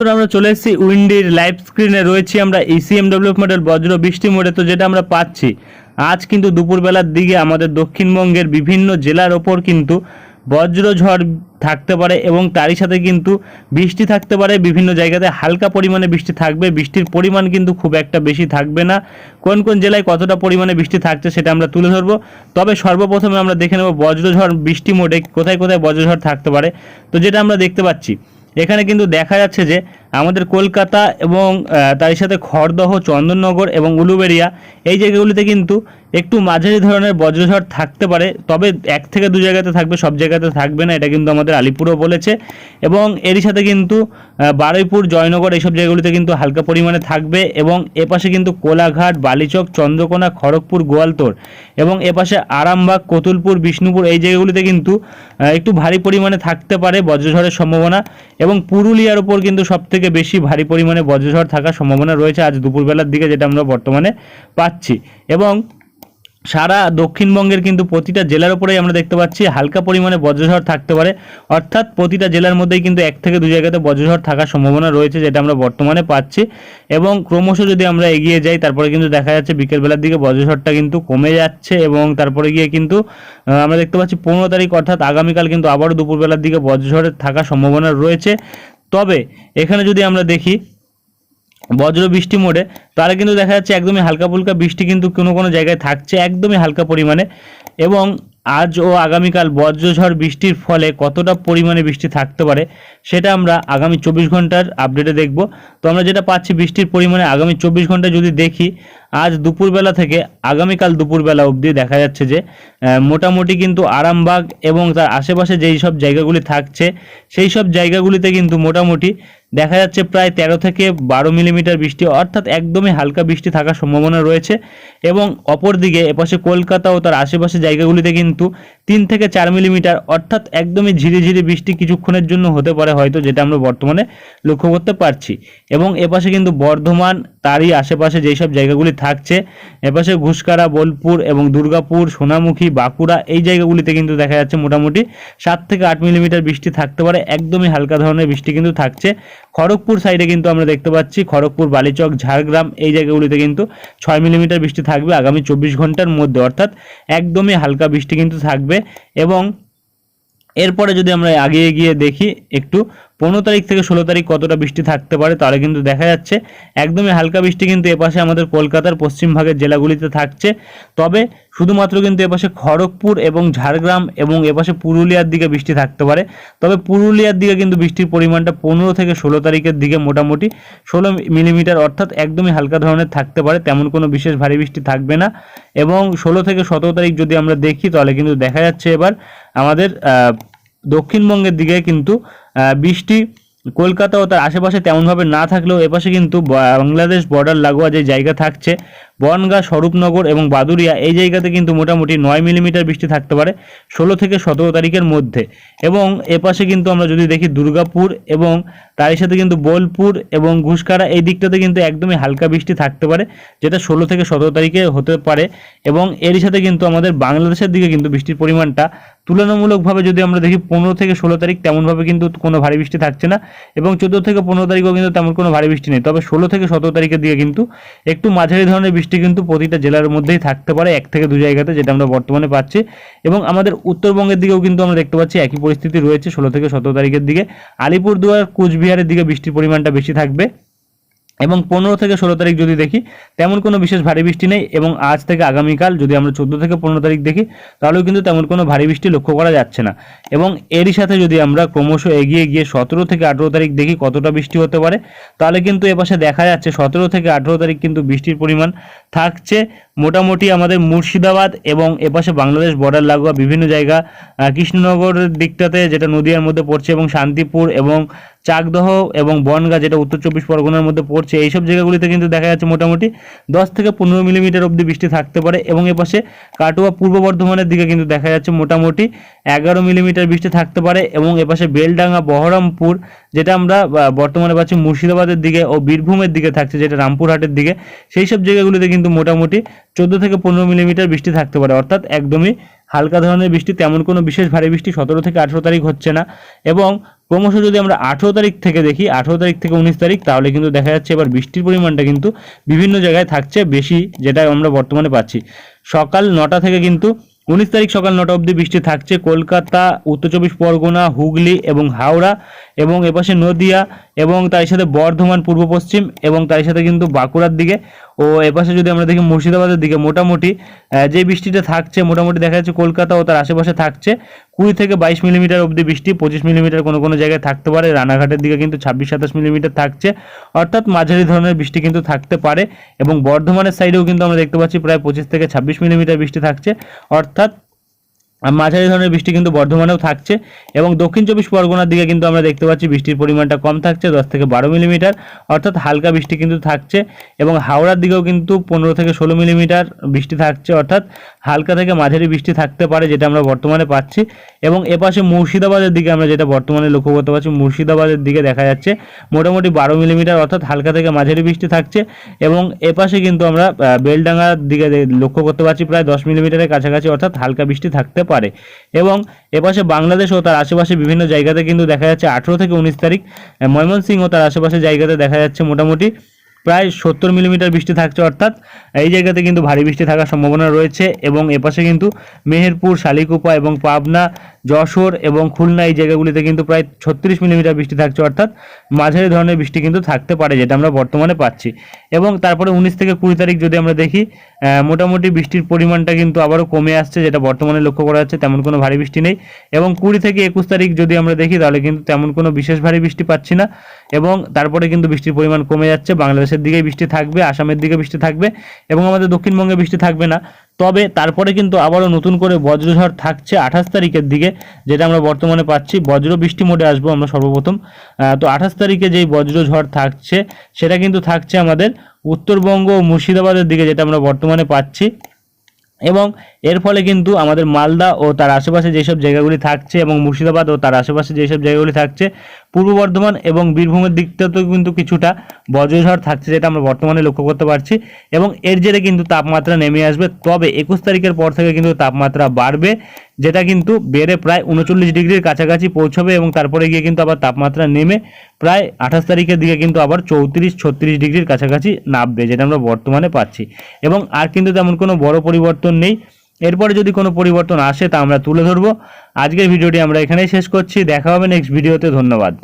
আমরা চলে এসেছি উইন্ডির লাইভ স্ক্রিনে। রয়েছি আমরা ইসিএমডব্লিউ মডেল বজ্র বৃষ্টি মোডে। তো যেটা আমরা পাচ্ছি, আজ কিন্তু দুপুরবেলার দিকে আমাদের দক্ষিণবঙ্গের বিভিন্ন জেলার ওপর কিন্তু বজ্র ঝড় থাকতে পারে এবং তারই সাথে কিন্তু বৃষ্টি থাকতে পারে। বিভিন্ন জায়গাতে হালকা পরিমাণে বৃষ্টি থাকবে। বৃষ্টির পরিমাণ কিন্তু খুব একটা বেশি থাকবে না। কোন কোন জেলায় কতটা পরিমাণে বৃষ্টি থাকছে সেটা আমরা তুলে ধরবো। তবে সর্বপ্রথমে আমরা দেখে নেব বজ্রঝড় বৃষ্টি মোডে কোথায় কোথায় বজ্রঝড় থাকতে পারে। তো যেটা আমরা দেখতে পাচ্ছি এখানে কিন্তু দেখা যাচ্ছে যে আমাদের কলকাতা এবং তার সাথে খড়দহ, চন্দননগর এবং উলুবেড়িয়া, এই জায়গাগুলিতে কিন্তু একটু মাঝারি ধরনের বজ্রঝড় থাকতে পারে। তবে এক থেকে দু জায়গাতে থাকবে, সব জায়গাতে থাকবে না, এটা কিন্তু আমাদের আলিপুরও বলেছে। এবং এরই সাথে কিন্তু বারুইপুর, জয়নগর এইসব জায়গাগুলিতে কিন্তু হালকা পরিমাণে থাকবে এবং এপাশে কিন্তু কোলাঘাট, বালিচক, চন্দ্রকোনা, খড়গপুর গোয়ালতোড় এবং এপাশে আরামবাগ, কতুলপুর, বিষ্ণুপুর এই জায়গাগুলিতে কিন্তু একটু ভারী পরিমাণে থাকতে পারে বজ্রঝড়ের সম্ভাবনা। এবং পুরুলিয়ার ওপর কিন্তু সব থেকে বেশি ভারী পরিমাণে বজ্রঝড় থাকার সম্ভাবনা রয়েছে আজ দুপুরবেলার দিকে, যেটা আমরা বর্তমানে পাচ্ছি। এবং সারা দক্ষিণবঙ্গের কিন্তু প্রতিটা জেলার উপরেই আমরা দেখতে পাচ্ছি হালকা পরিমাণে বজ্রঝড় থাকতে পারে। অর্থাৎ প্রতিটা জেলার মধ্যেই কিন্তু এক থেকে দু জায়গাতে বজ্রঝড় থাকার সম্ভাবনা রয়েছে, যেটা আমরা বর্তমানে পাচ্ছি। এবং ক্রমশ যদি আমরা এগিয়ে যাই, তারপরে কিন্তু দেখা যাচ্ছে বিকেলবেলার দিকে বজ্রঝড়টা কিন্তু কমে যাচ্ছে এবং তারপরে গিয়ে কিন্তু আমরা দেখতে পাচ্ছি পনেরো তারিখ অর্থাৎ আগামীকাল কিন্তু আবারও দুপুরবেলার দিকে বজ্রঝড়ের থাকার সম্ভাবনা রয়েছে। তবে এখানে যদি আমরা দেখি বজ্র বৃষ্টি মোডে, তাহলে কিন্তু দেখা যাচ্ছে একদমই হালকা ফুলকা বৃষ্টি কিন্তু কোনো কোনো জায়গায় থাকছে একদমই হালকা পরিমাণে। এবং আজ ও আগামীকাল বজ্রঝড় বৃষ্টির ফলে কতটা পরিমাণে বৃষ্টি থাকতে পারে, সেটা আমরা আগামী চব্বিশ ঘণ্টার আপডেটে দেখব। তো আমরা যেটা পাচ্ছি বৃষ্টির পরিমাণে আগামী চব্বিশ ঘণ্টা যদি দেখি আজ দুপুরবেলা থেকে আগামীকাল দুপুরবেলা অবধি দেখা যাচ্ছে যে মোটামুটি কিন্তু আরামবাগ এবং তার আশেপাশে যেই সব জায়গাগুলি থাকছে, সেই সব জায়গাগুলিতে কিন্তু মোটামুটি দেখা যাচ্ছে প্রায় তেরো থেকে বারো মিলিমিটার বৃষ্টি, অর্থাৎ একদমই হালকা বৃষ্টি থাকার সম্ভাবনা রয়েছে এবং অপরদিকে এপাশে কলকাতা ও তার আশেপাশে জায়গাগুলিতে কিন্তু তিন থেকে চার মিলিমিটার, অর্থাৎ একদমই ঝিরি ঝিরি বৃষ্টি কিছুক্ষণের জন্য হতে পারে হয়তো, যেটা আমরা বর্তমানে লক্ষ্য করতে পারছি। এবং এপাশে কিন্তু বর্ধমান, তারই আশেপাশে যেই সব জায়গাগুলি থাকছে। এপাশে ঘুষকারা, বোলপুর এবং দুর্গাপুর, সোনামুখী, বাঁকুড়া এই জায়গাগুলিতে কিন্তু দেখা যাচ্ছে মোটামুটি সাত থেকে আট মিলিমিটার বৃষ্টি থাকতে পারে। একদমই হালকা ধরনের বৃষ্টি কিন্তু থাকছে। খড়গপুর সাইডে কিন্তু আমরা দেখতে পাচ্ছি, খড়গপুর, বালিচক, ঝাড়গ্রাম এই জায়গাগুলিতে কিন্তু ছয় মিলিমিটার বৃষ্টি থাকবে আগামী চব্বিশ ঘণ্টার মধ্যে। অর্থাৎ একদমই হালকা বৃষ্টি কিন্তু থাকবে এবং এরপরে যদি আমরা আগে গিয়ে দেখি একটু পনেরো তারিখ থেকে ষোলো তারিখ কতটা বৃষ্টি থাকতে পারে তাহলে কিন্তু দেখা যাচ্ছে। একদমই হালকা বৃষ্টি কিন্তু এপাশে আমাদের কলকাতার পশ্চিম ভাগের জেলাগুলিতে থাকছে। তবে শুধুমাত্র কিন্তু এপাশে খড়গপুর এবং ঝাড়গ্রাম এবং এপাশে পুরুলিয়ার দিকে বৃষ্টি থাকতে পারে। তবে পুরুলিয়ার দিকে কিন্তু বৃষ্টির পরিমাণটা পনেরো থেকে ষোলো তারিখের দিকে মোটামুটি ষোলো মিলিমিটার অর্থাৎ একদমই হালকা ধরনের থাকতে পারে, তেমন কোনো বিশেষ ভারী বৃষ্টি থাকবে না। এবং ষোলো থেকে সতেরো তারিখ যদি আমরা দেখি তাহলে কিন্তু দেখা যাচ্ছে এবার আমাদের দক্ষিণবঙ্গের দিকে কিন্তু বৃষ্টি কলকাতা ও তার আশেপাশে তেমনভাবে না থাকলেও এপাশে কিন্তু বাংলাদেশ বর্ডার লাগোয়া যে জায়গা থাকছে, বনগাঁ, স্বরূপনগর এবং বাদুরিয়া, এই জায়গাতে কিন্তু মোটামুটি নয় মিলিমিটার বৃষ্টি থাকতে পারে ষোলো থেকে সতেরো তারিখের মধ্যে। এবং এপাশে কিন্তু আমরা যদি দেখি দুর্গাপুর এবং তারই সাথে কিন্তু বোলপুর এবং ঘুষকারা এই দিকটাতে কিন্তু একদমই হালকা বৃষ্টি থাকতে পারে, যেটা ষোলো থেকে সতেরো তারিখে হতে পারে। এবং এরই সাথে কিন্তু আমাদের বাংলাদেশের দিকে কিন্তু বৃষ্টির পরিমাণটা তুলনামূলকভাবে যদি আমরা দেখি পনেরো থেকে ষোলো তারিখ, তেমনভাবে কিন্তু কোনো ভারী বৃষ্টি থাকছে না এবং চোদ্দ থেকে পনেরো তারিখও কিন্তু তেমন কোনো ভারী বৃষ্টি নেই। তবে ষোলো থেকে সতেরো তারিখের দিকে কিন্তু একটু মাঝারি ধরনের বৃষ্টি কিন্তু প্রতিটা জেলার মধ্যেই থাকতে পারে, এক থেকে দু জায়গাতে যেটা আমরা বর্তমানে পাচ্ছি। এবং আমাদের উত্তরবঙ্গের দিকেও কিন্তু আমরা দেখতে পাচ্ছি একই পরিস্থিতি রয়েছে ষোলো থেকে সতেরো তারিখের দিকে। আলিপুরদুয়ার, কুচবিহারের দিকে বৃষ্টির পরিমাণটা বেশি থাকবে। এবং পনেরো থেকে ষোলো তারিখ যদি দেখি, তেমন কোনো বিশেষ ভারী বৃষ্টি নেই এবং আজ থেকে আগামীকাল যদি আমরা চোদ্দ থেকে পনেরো তারিখ দেখি, তাহলেও কিন্তু তেমন কোনো ভারী বৃষ্টি লক্ষ্য করা যাচ্ছে না। এবং এরই সাথে যদি আমরা ক্রমশ এগিয়ে গিয়ে সতেরো থেকে আঠেরো তারিখ দেখি কতটা বৃষ্টি হতে পারে, তাহলে কিন্তু এপাশে দেখা যাচ্ছে সতেরো থেকে আঠেরো তারিখ কিন্তু বৃষ্টির পরিমাণ থাকছে। মোটামুটি আমাদের মুর্শিদাবাদ এবং এপাশে বাংলাদেশ বর্ডার লাগোয়া বিভিন্ন জায়গা আহ, কৃষ্ণনগরের দিকটাতে যেটা নদিয়ার মধ্যে পড়ছে এবং শান্তিপুর এবং চাকদহ এবং বনগাঁ যেটা উত্তর চব্বিশ পরগনার মধ্যে পড়ছে এইসব জায়গাগুলিতে কিন্তু দেখা যাচ্ছে মোটামুটি দশ থেকে পনেরো মিলিমিটার অবধি বৃষ্টি থাকতে পারে এবং এপাশে কাটোয়া পূর্ব বর্ধমানের দিকে কিন্তু দেখা যাচ্ছে মোটামুটি এগারো মিলিমিটার বৃষ্টি থাকতে পারে এবং এপাশে বেলডাঙ্গা বহরমপুর যেটা আমরা বর্তমানে পাচ্ছি মুর্শিদাবাদের দিকে ও বীরভূমের দিকে থাকছে যেটা রামপুরহাটের দিকে সেই সব জায়গাগুলিতে কিন্তু মোটামুটি চোদ্দ থেকে পনেরো মিলিমিটার বৃষ্টি থাকতে পারে। অর্থাৎ একদমই হালকা ধরনের বৃষ্টি, তেমন কোনো বিশেষ ভারী বৃষ্টি সতেরো থেকে আঠেরো তারিখ হচ্ছে না। এবং ক্রমশ যদি আমরা আঠেরো তারিখ থেকে দেখি, আঠেরো তারিখ থেকে উনিশ তারিখ, তাহলে কিন্তু দেখা যাচ্ছে এবার বৃষ্টির পরিমাণটা কিন্তু বিভিন্ন জায়গায় থাকছে বেশি যেটা আমরা বর্তমানে পাচ্ছি। সকাল নটা থেকে কিন্তু উনিশ তারিখ সকাল নটা অবধি বৃষ্টি থাকছে। কলকাতা, উত্তর চব্বিশ পরগনা, হুগলি এবং হাওড়া এবং এপাশে নদিয়া এবং তার সাথে বর্ধমান, পূর্ব, পশ্চিম এবং তার সাথে কিন্তু বাঁকুড়ার দিকে। ও এপাশে যদি আমরা দেখি মুর্শিদাবাদের দিকে, মোটামুটি যে বৃষ্টিটা থাকছে, মোটামুটি দেখা যাচ্ছে কলকাতা ও তার আশেপাশে থাকছে, কুড়ি থেকে বাইশ মিলিমিটার অবধি বৃষ্টি, পঁচিশ মিলিমিটার কোনো কোনো জায়গায় থাকতে পারে। রানাঘাটের দিকে কিন্তু ছাব্বিশ, সাতাশ মিলিমিটার থাকছে। অর্থাৎ মাঝারি ধরনের বৃষ্টি কিন্তু থাকতে পারে এবং বর্ধমানের সাইডেও কিন্তু আমরা দেখতে পাচ্ছি প্রায় পঁচিশ থেকে ছাব্বিশ মিলিমিটার বৃষ্টি থাকছে। অর্থাৎ মাঝারি ধরনের বৃষ্টি কিন্তু বর্ধমানেও থাকছে এবং দক্ষিণ চব্বিশ পরগনার দিকে কিন্তু আমরা দেখতে পাচ্ছি বৃষ্টির পরিমাণটা কম থাকছে, দশ থেকে বারো মিলিমিটার। অর্থাৎ হালকা বৃষ্টি কিন্তু থাকছে এবং হাওড়ার দিকেও কিন্তু পনেরো থেকে ষোলো মিলিমিটার বৃষ্টি থাকছে। অর্থাৎ হালকা থেকে মাঝারি বৃষ্টি থাকতে পারে যেটা আমরা বর্তমানে পাচ্ছি এবং এপাশে মুর্শিদাবাদের দিকে আমরা যেটা বর্তমানে লক্ষ্য করতে পারছি মুর্শিদাবাদের দিকে দেখা যাচ্ছে মোটামুটি বারো মিলিমিটার, অর্থাৎ হালকা থেকে মাঝারি বৃষ্টি থাকছে এবং এপাশে কিন্তু আমরা বেলডাঙ্গার দিকে লক্ষ্য করতে পারছি প্রায় দশ মিলিমিটারের কাছাকাছি, অর্থাৎ হালকা বৃষ্টি থাকতে পারে। এবং এপাশে বাংলাদেশ ও তার আশেপাশে বিভিন্ন জায়গাতে কিন্তু দেখা যাচ্ছে আঠেরো থেকে উনিশ তারিখ ময়মনসিংহ ও তার আশেপাশে জায়গাতে দেখা যাচ্ছে মোটামুটি প্রায় সত্তর মিলিমিটার বৃষ্টি থাকছে অর্থাৎ, এই জায়গাতে কিন্তু ভারী বৃষ্টি থাকার সম্ভাবনা রয়েছে এবং এপাশে কিন্তু মেহেরপুর, শালিকুপা এবং পাবনা, যশোর এবং খুলনা এই জায়গাগুলিতে কিন্তু প্রায় ছত্রিশ মিলিমিটার বৃষ্টি থাকছে অর্থাৎ মাঝারি ধরনের বৃষ্টি কিন্তু থাকতে পারে যেটা আমরা বর্তমানে পাচ্ছি। এবং তারপরে উনিশ থেকে কুড়ি তারিখ যদি আমরা দেখি মোটামুটি বৃষ্টির পরিমাণটা কিন্তু আবারও কমে আসছে, যেটা বর্তমানে লক্ষ্য করা যাচ্ছে, তেমন কোনো ভারী বৃষ্টি নেই। এবং কুড়ি থেকে একুশ তারিখ যদি আমরা দেখি, তাহলে কিন্তু তেমন কোনো বিশেষ ভারী বৃষ্টি পাচ্ছি না। এবং তারপরে কিন্তু বৃষ্টির পরিমাণ কমে যাচ্ছে, বাংলাদেশের দিকেই বৃষ্টি থাকবে, আসামের দিকে বৃষ্টি থাকবে, এবং আমাদের দক্ষিণবঙ্গে বৃষ্টি থাকবে না। তবে তারপরে কিন্তু আবারও নতুন করে বজ্রঝড় থাকছে আঠাশ তারিখের দিকে, যেটা আমরা বর্তমানে পাচ্ছি। বজ্র বৃষ্টি মোডে আসব আমরা সর্বপ্রথম। তো আঠাশ তারিখে যেই বজ্রঝড় থাকছে, সেটা কিন্তু থাকছে আমাদের উত্তরবঙ্গ ও মুর্শিদাবাদের দিকে, যেটা আমরা বর্তমানে পাচ্ছি। এবং এর ফলে কিন্তু আমাদের মালদা ও তার আশেপাশে যেসব জায়গাগুলি থাকছে এবং মুর্শিদাবাদ ও তার আশেপাশে যেসব জায়গাগুলি থাকছে, পূর্ব বর্ধমান এবং বীরভূমের দিকটাতেও কিন্তু কিছুটা বজ্রঝড় থাকছে যেটা আমরা বর্তমানে লক্ষ্য করতে পারছি এবং এর জেরে কিন্তু তাপমাত্রা নেমে আসবে। তবে একুশ তারিখের পর থেকে কিন্তু তাপমাত্রা বাড়বে। যেটা কিন্তু বেড়ে প্রায় উনচল্লিশ ডিগ্রির কাছাকাছি পৌঁছবে এবং তারপরে গিয়ে কিন্তু আবার তাপমাত্রা নেমে প্রায় আঠাশ তারিখের দিকে কিন্তু আবার চৌত্রিশ, ছত্রিশ ডিগ্রির কাছাকাছি নামবে, যেটা আমরা বর্তমানে পাচ্ছি। এবং আর কিন্তু তেমন কোনো বড় পরিবর্তন নেই। এরপরে যদি কোনো পরিবর্তন আসে তা আমরা তুলে ধরবো। আজকের ভিডিওটি আমরা এখানেই শেষ করছি। দেখা হবে নেক্সট ভিডিওতে ধন্যবাদ।